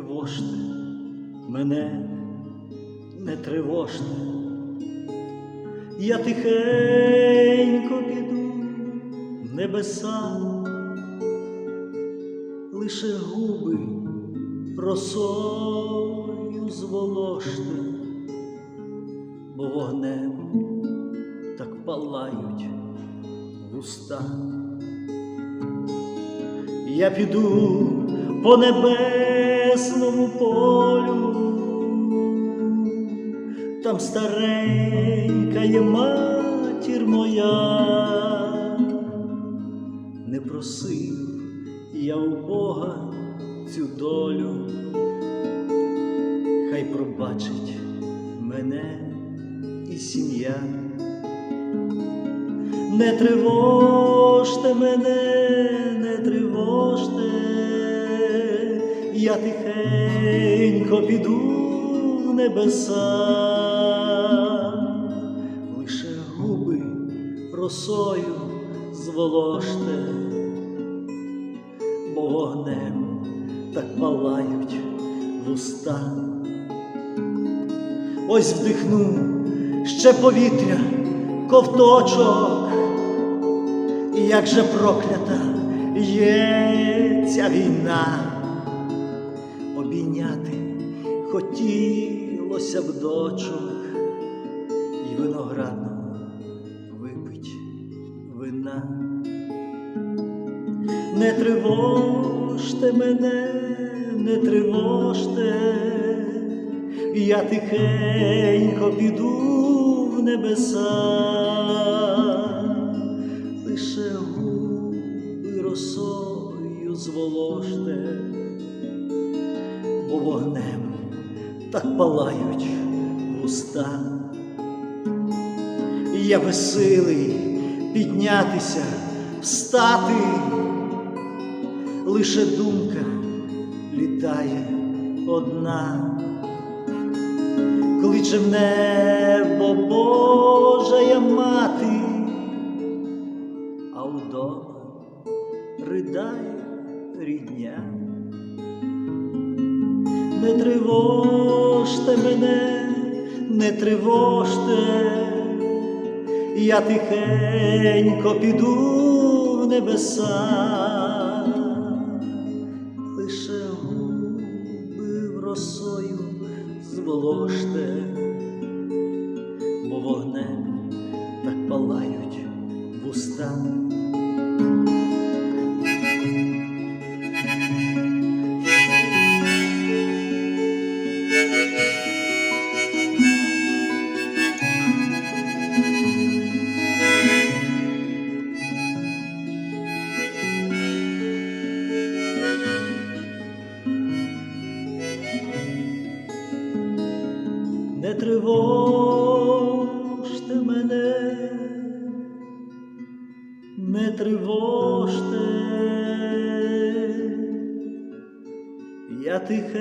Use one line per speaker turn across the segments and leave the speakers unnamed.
Тривожте мене, не тривожте. Я тихенько піду небеса, лише губи росою зволожте, бо вогнем так палають вуста. Я піду по небесному полю, там старенька є матір моя, не просив я у Бога цю долю, хай пробачить мене і сім'я. Не тривожте мене, не тривожте, я тихенько піду в небеса, лише губи росою зволожте, бо вогнем так палають вуста. Ось вдихну ще повітря, ковточок, і як же проклята є ця війна, обійняти. Хотілося б дочок, і виноградного випить вина. Не тривожте мене, не тривожте, я тихенько піду в небеса, вогнем так палають вуста. І я безсилий піднятися, встати, лише думка літає одна, кличе в небо Божая мати, а вдома ридає рідня. Не тривожте мене, не тривожте, я тихенько піду в небеса, лише губи росою зволожте, бо вогнем так палають вуста. Не тривожте мене, не тривожте, я тихенько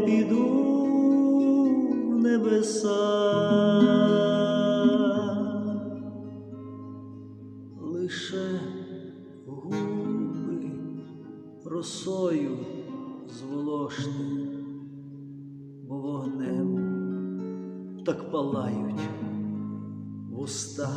піду в небеса, лише губи росою зволожте бо вогнем так палають вуста.